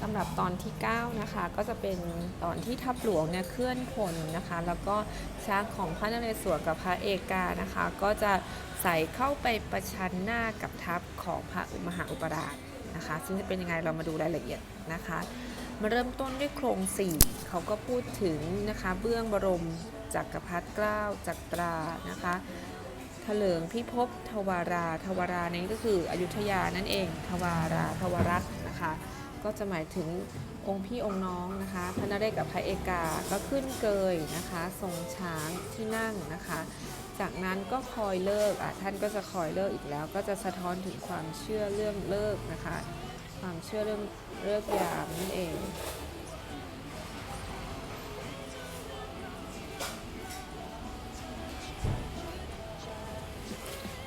สำหรับตอนที่ 9 นะคะ ก็จะเป็นตอนที่ทัพหลวงเนี่ยเคลื่อนพลนะคะ แล้วก็ช้างของพระนเรศวรกับพระเอกานะคะ ก็จะใส่เข้าไปประชันหน้ากับทัพของพระมหาอุปราชนะคะ ซึ่งจะเป็นยังไงเรามาดูรายละเอียดนะคะ มาเริ่มต้นด้วยโครงสี่เขาก็พูดถึงนะคะเบื้องบรมจักรพรรดิเกล้าจักรานะคะเถลิงพิภพทวาราทวารานี้ก็คืออยุธยานั่นเอง ทวาราทวรัตน์นะคะ ก็จะหมายถึงองค์พี่องค์น้องนะคะพระนเรศกับพระเอกาก็ขึ้นเกยนะคะทรงช้างที่นั่งนะคะ จากนั้นก็คอยเลิกอะท่านก็จะคอยเลิกอีกแล้ว ก็จะสะท้อนถึงความเชื่อเรื่องเลิกนะคะ ความเชื่อเรื่องเลิกยามนั่นเอง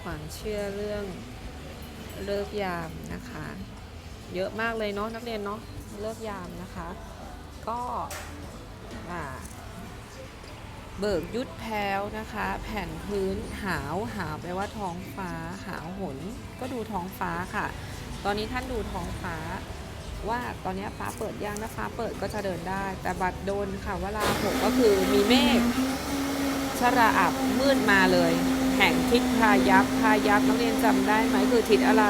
ความเชื่อเรื่องเลิกยามนะคะ เยอะมากเลยเนาะนักเรียนเนาะเลิกยามนะคะ ก็เบิกยุดแพ้วนะคะ แผ่นพื้นหาวหาวแปลว่าท้องฟ้า หาวหนก็ดูท้องฟ้าค่ะ ตอนนี้ท่านดูท้องฟ้า ว่าตอนนี้ฟ้าเปิดยังถ้าฟ้าเปิดก็จะเดินได้ แต่บัดโดนค่ะเวลาหกก็คือมีเมฆชราอับมืดมาเลย แห่งทิศพายัพพายัพนักเรียนจำได้ไหมคือทิศอะไร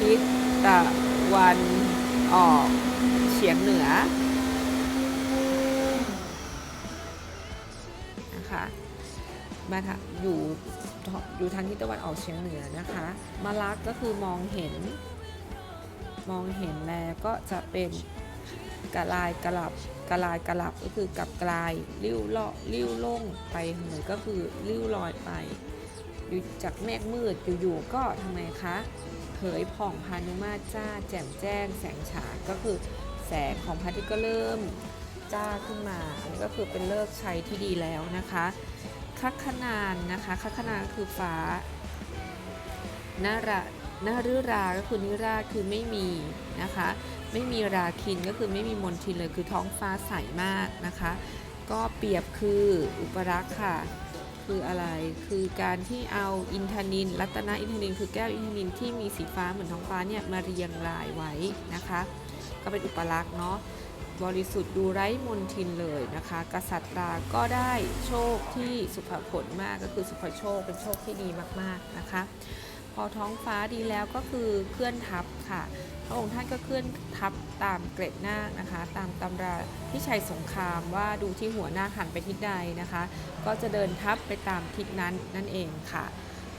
ทิศตะ วันออกเฉียงเหนือนะคะมาทางอยู่อยู่ทางทิศตะวันออกเฉียงเหนือนะคะมาลักก็คือมองเห็น มองเห็นแล้วก็จะเป็นกระลายกระลับกระลายกระลับก็คือกลับกลายริ้วเลาะริ้วล่งไปเหมือนก็คือริ้วลอยไป อยู่จากเมฆมืดอยู่ๆก็ทำไมคะ เผยผ่องพานุมาตรจ้า แจ่มแจ้ง แสงฉาก็คือแสงของพระอาทิตย์ก็เริ่มจ้าขึ้นมาอันนี้ก็คือเป็นเลิกษ์ชัยที่ดีแล้วนะคะคัคขนานนะคะคัคขนานคือฟ้านาระนาฤราก็คือนิราคือไม่มีนะคะ ไม่มีราคินก็คือไม่มีมนทินเลยคือท้องฟ้าใสมากนะคะ ก็เปรียบคืออุปรักษ์ค่ะ คืออะไร คือการที่เอาอินทนิน รัตนอินทนิน คือแก้วอินทนินที่มีสีฟ้าเหมือนท้องฟ้าเนี่ยมาเรียงรายไว้นะคะ ก็เป็นอุปลักษณ์เนาะบริสุทธิ์ดูไร้มนทินเลยนะคะ กษัตริย์ราก็ได้โชคที่สุภผลมากก็คือสุภโชคเป็นโชคที่ดีมากๆนะคะ พอท้องฟ้าดีแล้วก็คือเคลื่อนทัพค่ะ ระองค์ท่านก็เคลื่อนทัพตามเกร็ดนาคนะคะ ตามตำราที่ชัยสงครามว่าดูที่หัวหน้าหันไปทิศใดนะคะ ก็จะเดินทัพไปตามทิศนั้นนั่นเองค่ะ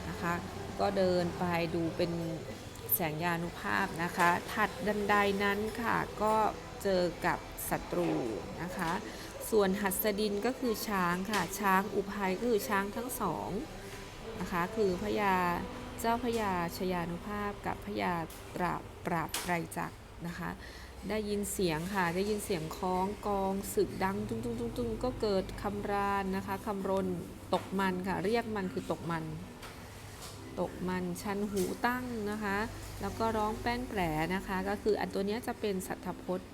นะคะ ก็เดินไปดูเป็นแสงยานุภาพนะคะ ถัดดันไดนั้นค่ะก็เจอกับศัตรูนะคะ ส่วนหัสดินก็คือช้างค่ะ ช้างอุภัยก็คือช้างทั้งสองนะคะ คือพญาเจ้าพญาชยานุภาพกับพญาตราบ ปราบไตรจักรนะคะ ได้ยินเสียงค่ะ ได้ยินเสียงคล้องกองศึกดังตุ้งตุ้งตุ้งตุ้งก็เกิดคำรานนะคะคำรนตกมันค่ะ เรียกมันคือตกมัน ตกมันชันหูตั้งนะคะ แล้วก็ร้องแป้นแผลนะคะ ก็คืออันตัวนี้จะเป็นสัทธพจน์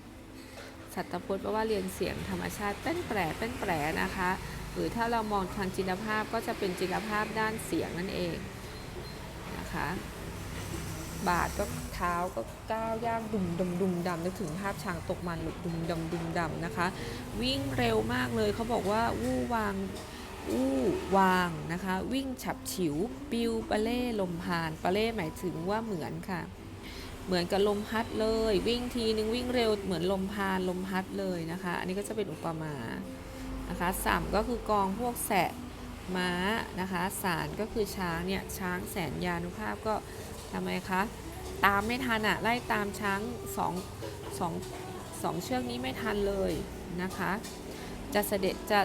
สัทธพจน์แปลว่าเรียนเสียงธรรมชาติแป้นแผลแป้นแผลนะคะ หรือถ้าเรามองทางจินตภาพก็จะเป็นจินตภาพด้านเสียงนั่นเองนะคะ บาทก็เท้าก็ก้าวย่างดุมดำดุมดำนึกถึงภาพช้างตกมันหลุดดุมดำดุมดำนะคะ วิ่งเร็วมากเลยเขาบอกว่าวู่วางวู่วางนะคะ วิ่งฉับฉิว ปิวปะเล่ลมพานปะเล่หมายถึงว่าเหมือนค่ะ เหมือนกับลมพัดเลย วิ่งทีนึงวิ่งเร็วเหมือนลมพานลมพัดเลยนะคะ อันนี้ก็จะเป็นอุปมานะคะสามก็คือกองพวกแสะม้านะคะสารก็คือช้างเนี่ยช้างแสนยานุภาพก็ ทำไมคะ ตามไม่ทันอะไล่ตามช้างสองสองสองเชือกนี้ไม่ทันเลยนะคะ จะเสด็จจะ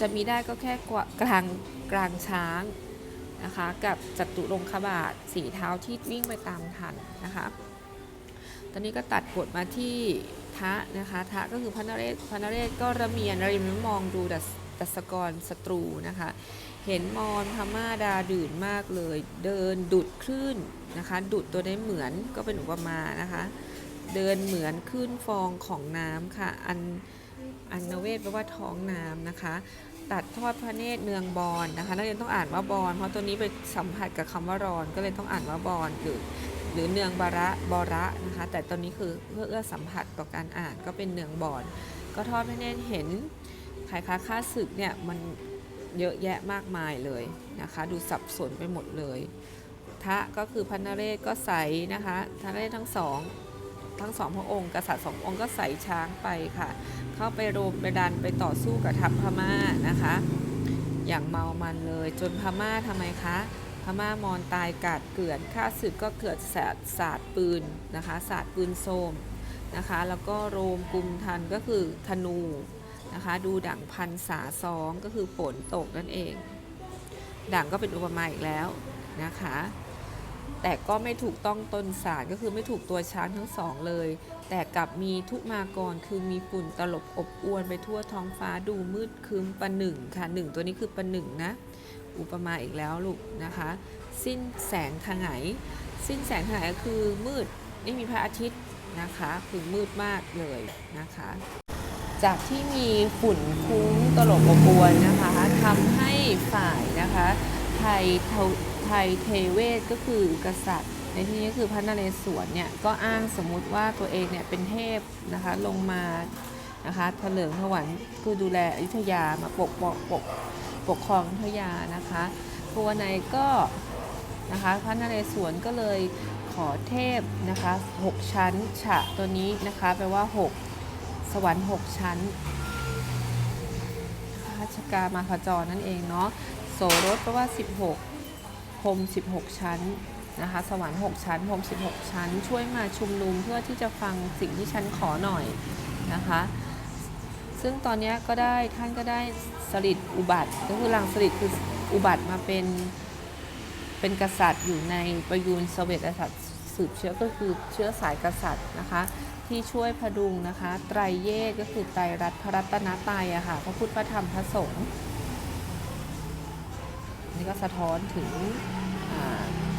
จะมีได้ก็แค่กว่ากลางกลางช้างนะคะ กับจัตุรงคบาทสีเท้าที่วิ่งไปตามทันนะคะ ตอนนี้ก็ตัดบทมาที่ทะนะคะทะก็คือพระนเรศพระนเรศก็ระเมียนริมมองดูดั สดัสกรศัตรูนะคะ เห็นมอนพม่าดาดื่นมากเลย เดินดุดคลื่นนะคะ ดุดตัวได้เหมือนก็เป็นอุปมานะคะ เดินเหมือนคลื่นฟองของน้ำค่ะ อันอันนเวศแปลว่าท้องน้ำนะคะ ตัดทอดพระเนตรเนืองบอลนะคะนักเรียนต้องอ่านว่าบอลเพราะตัวนี้ไปสัมผัสกับคำว่ารอน ก็เลยต้องอ่านว่าบอลหรือหรือเนืองบาระบอระนะคะ แต่ตอนนี้คือเพื่อเอื้อสัมผัสต่อการอ่านก็เป็นเนืองบอน ก็ทอดพระเนตรเห็น ขายค้าค่าศึกเนี่ยมันเยอะแยะมากมายเลยนะคะ ดูสับสนไปหมดเลยทะก็คือพันนเรศก็ใสนะคะพันนเรศทั้งสองทั้งสองพระองค์กษัตริย์สององค์ก็ใส่ช้างไปค่ะ เข้าไปโรมไปดันไปต่อสู้กับทัพพม่านะคะ อย่างเมามันเลยจนพม่าทำไมคะพม่ามอนตายกาดเกลื่อนข้าศึกก็เกิดศาสตร์ศาสตร์ปืนนะคะศาสตร์ปืนโซมนะคะ แล้วก็โรมกุมทันก็คือธนู นะคะ ดูดั่งพันษาซองก็คือฝนตกนั่นเองดั่งก็เป็นอุปมาอีกแล้วนะคะ แต่ก็ไม่ถูกต้องต้นศาสตร์ก็คือไม่ถูกตัวช้างทั้งสองเลย แต่กลับมีทุกมากรคือมีฝุ่นตลบอบอวนไปทั่วท้องฟ้าดูมืดครึ้มประหนึ่งค่ะหนึ่งตัวนี้คือประหนึ่งนะ อุปมาอีกแล้วลูกนะคะ สิ้นแสงทางไหนสิ้นแสงทางไหนก็คือมืดไม่มีพระอาทิตย์นะคะ คือมืดมากเลยนะคะ จากที่มีฝุ่นคุ้งตลบอบอวนนะคะทำให้ฝ่ายนะคะไทยไทยเทเวศก็คือกษัตริย์ ในที่นี้คือพระนเรศวรเนี่ยก็อ้างสมมุติว่าตัวเองเนี่ยเป็นเทพนะคะลงมานะคะเถลิงถวันคือดูแลอยุธยามาปกปกปกปกครองอยุธยานะคะตัวในก็นะคะพระนเรศวรก็เลยขอเทพนะคะหกชั้นฉะตัวนี้นะคะแปลว่า 6 วรรค์ 6 ชั้นราชกามาขจรนั่นเองเนาะโสรสแปลว่า 16พรม16 ชั้นนะคะสวรรค์ 6 ชั้นพรม16 ชั้น ช่วยมาชุมนุมเพื่อที่จะฟังสิ่งที่ฉันขอหน่อยนะคะ ซึ่งตอนนี้ก็ได้ท่านก็ได้สลิดอุบัติก็คือลังสลิดคืออุบัติมาเป็นเป็นกษัตริย์อยู่ในประยูนเสวตกษัตริย์สืบเชื้อก็คือเชื้อสายกษัตริย์นะคะ ที่ช่วยพดุงนะคะ ไตรเยศก็คือไตรรัตน์พระรัตนตรัยอะค่ะพระพุทธพระธรรมพระสงฆ์นี่ก็สะท้อนถึง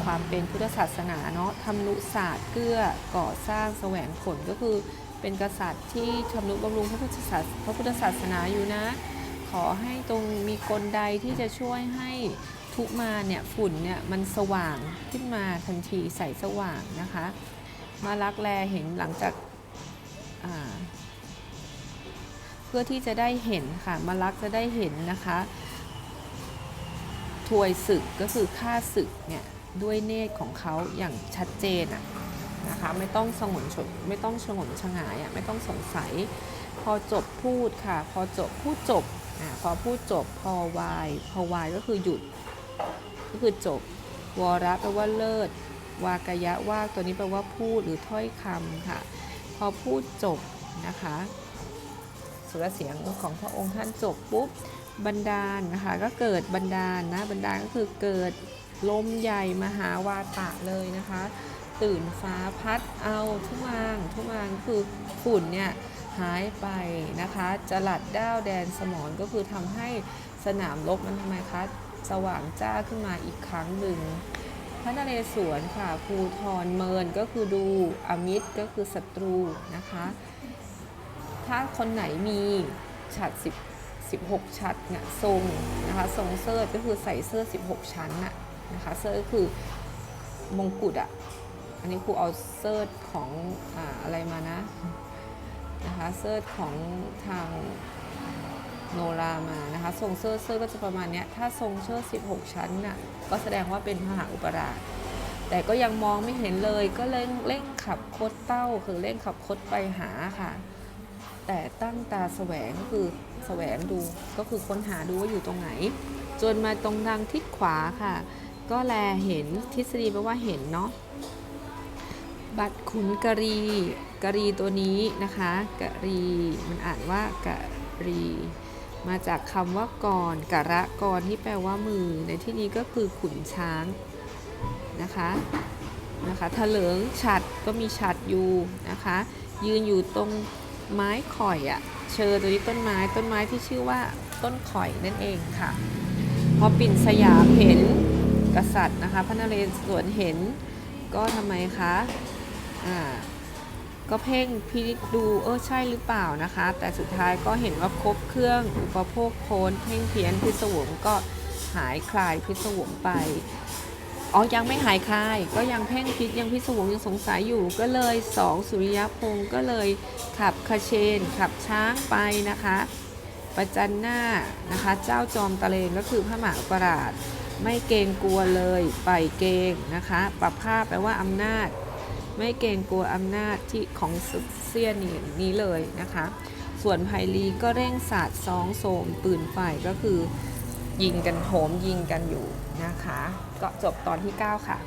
ความเป็นพุทธศาสนาเนาะทำนุศาสตร์เกื้อก่อสร้างแสวงผลก็คือเป็นกษัตริย์ที่ทำนุบำรุงพระพุทธศาสพระพุทธศาสนาอยู่นะ ขอให้ตรงมีกลใดที่จะช่วยให้ทุกมาเนี่ยฝุ่นเนี่ยมันสว่างขึ้นมาทันทีใสสว่างนะคะ มารักแลเห็นหลังจาก เพื่อที่จะได้เห็นค่ะมารักจะได้เห็นนะคะถวยศึกก็คือฆ่าศึกเนี่ยด้วยเนตรของเขาอย่างชัดเจนอะนะคะไม่ต้องสงนฉนไม่ต้องชงนชงายอะไม่ต้องสงสัย พอจบพูดค่ะ พอจบพูดจบอ่าพอพูดจบพอวายพอวายก็คือหยุด ก็คือจบวระแปลว่าเลิศ วากยะว่าตัวนี้แปลว่าพูดหรือถ้อยคำค่ะ พอพูดจบนะคะสุรเสียงของพระองค์ท่านจบปุ๊บบันดาลนะคะก็เกิดบันดาลนะบันดาลก็คือเกิดลมใหญ่มหาวาตะเลยนะคะ ตื่นฟ้าพัดเอาทุมางทุมางคือฝุ่นเนี่ยหายไปนะคะจลัดด้าวแดนสมรก็คือทำให้สนามรบมันทำไมคะสว่างจ้าขึ้นมาอีกครั้งหนึ่ง พระนเรศวรค่ะภูทรเมินก็คือดูอมิตรก็คือศัตรูนะคะ ถ้าคนไหนมีฉัด10 16 ชัดเนี่ยทรงนะคะทรงเสื้อก็คือใส่เสื้อ 16 ชั้นน่ะนะคะเสื้อก็คือมงกุฎอะอันนี้ครูเอาเสื้อของออะไรมานะนะคะเสื้อของทาง โนรามานะคะทรงเสื้อเสื้อก็จะประมาณนี้ถ้าทรงเสื้อ16 ชั้นน่ะก็แสดงว่าเป็นพหาอุปราชแต่ก็ยังมองไม่เห็นเลยก็เร่งเร่งขับคดเต้าคือเร่งขับคดไปหาค่ะ แต่ตั้งตาแสวงก็คือแสวงดูก็คือค้นหาดูว่าอยู่ตรงไหน จนมาตรงทางทิศขวาค่ะ ก็แลเห็นทฤษฎีแปลว่าเห็นเนาะบัตรขุนกะรีกะรีตัวนี้นะคะกะรีมันอ่านว่ากะรี มาจากคำว่ากรกะระกรที่แปลว่ามือ ในที่นี้ก็คือขุนช้างนะคะนะคะถลิงฉัดก็มีฉัดอยู่นะคะ ยืนอยู่ตรงไม้ข่อยอะ่ะ เชอตัวนี้ต้นไม้ต้นไม้ที่ชื่อว่าต้นข่อยนั่นเองค่ะ พอปิ่นสยามเห็นกษัตริย์นะคะ พระนเรศวรเห็นก็ทำไมคะอ่า ก็เพ่งพินิจดูเออใช่หรือเปล่านะคะ แต่สุดท้ายก็เห็นว่าครบเครื่องอุปโภคโพนเพ่งเพี้ยนพิศวงก็หายคลายพิศวงไปอ๋อยังไม่หายคลาย ก็ยังเพ่งพิษยังพิศวงยังสงสัยอยู่ก็เลยสองสุริยพงศ์ก็เลยขับคาเชน ขับช้างไปนะคะ ประจันหน้านะคะ เจ้าจอมตะเลงก็คือพระมหาปราชไม่เกรงกลัวเลยไปเกรงนะคะ ปรับภาพแปลว่าอำนาจ ไม่เกรงกลัวอำนาจที่ของเซียนนี้นี้เลยนะคะ ส่วนไพลีก็เร่งสาดซองโสมปืนไฟก็คือยิงกันโหมยิงกันอยู่นะคะ ก็จบตอนที่ 9 ค่ะ